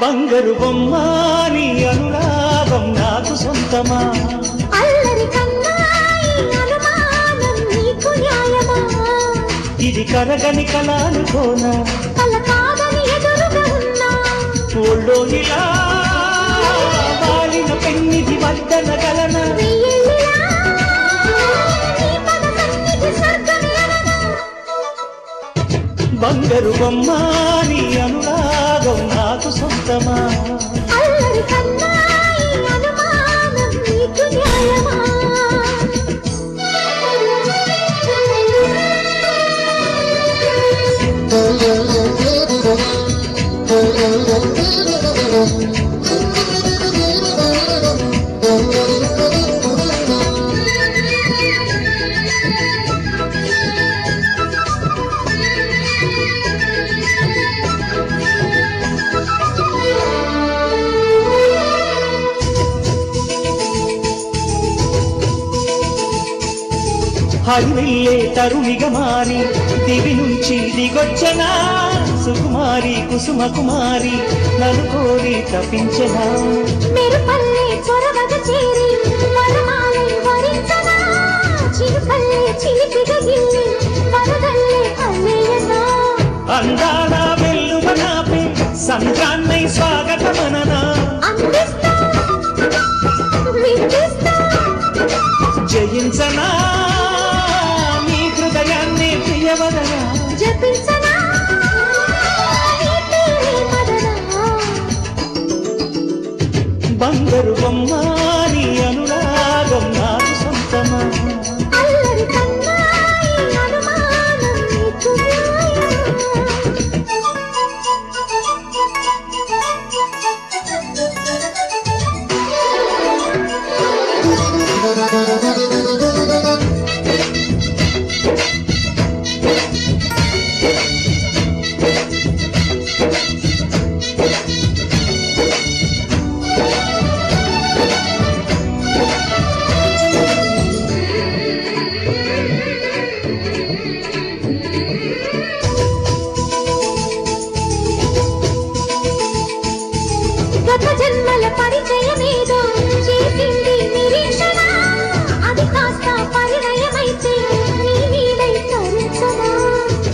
బంగారు బొమ్మ నీ అనురాగం నాకు సొంతమా? ఇది కరగని కలానుకోన కల కాదని ఎదురుగా ఉన్నా ఒళ్ళో ఇలా వాలిన పెన్నిది వద్దన గలన వెయ్యేళ్ళిలా నీ పద సన్నిధి స్వర్గమే అనగా. బంగారు బొమ్మ నీ అనురాగం నాకు సొంతమా? No హరివెల్లే తరుణిగా మారి దివి నుంచి దిగొచ్చనా సుకుమారి కుసుమ కుమారి నన్ను కోరి తప్పించనా అందాల వెల్లువ నాపే సంద్రాన్నై స్వాగతమననా. జయించనా. ప్రియవదనా జపించనా? బంగారు బొమ్మ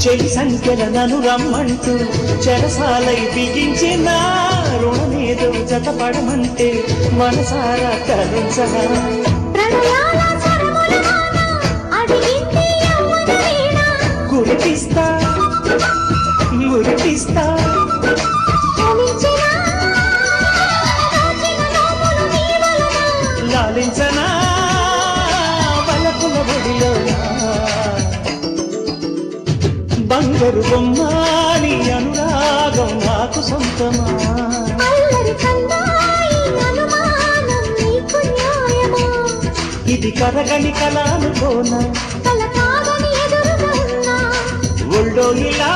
చెలి సంఖ్యల నన్ను రమ్మంటూ చెరసాలై బిగించిన రుణమేదో జతపడమంటే మనసారా కరుణించనా బంగారు బొమ్మ నీ అనురాగం నాకు సొంతమా? ఇది కరగని ఎదురుగా ఉన్నా? ఒళ్ళో ఇలా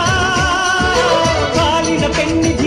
కాలిన గల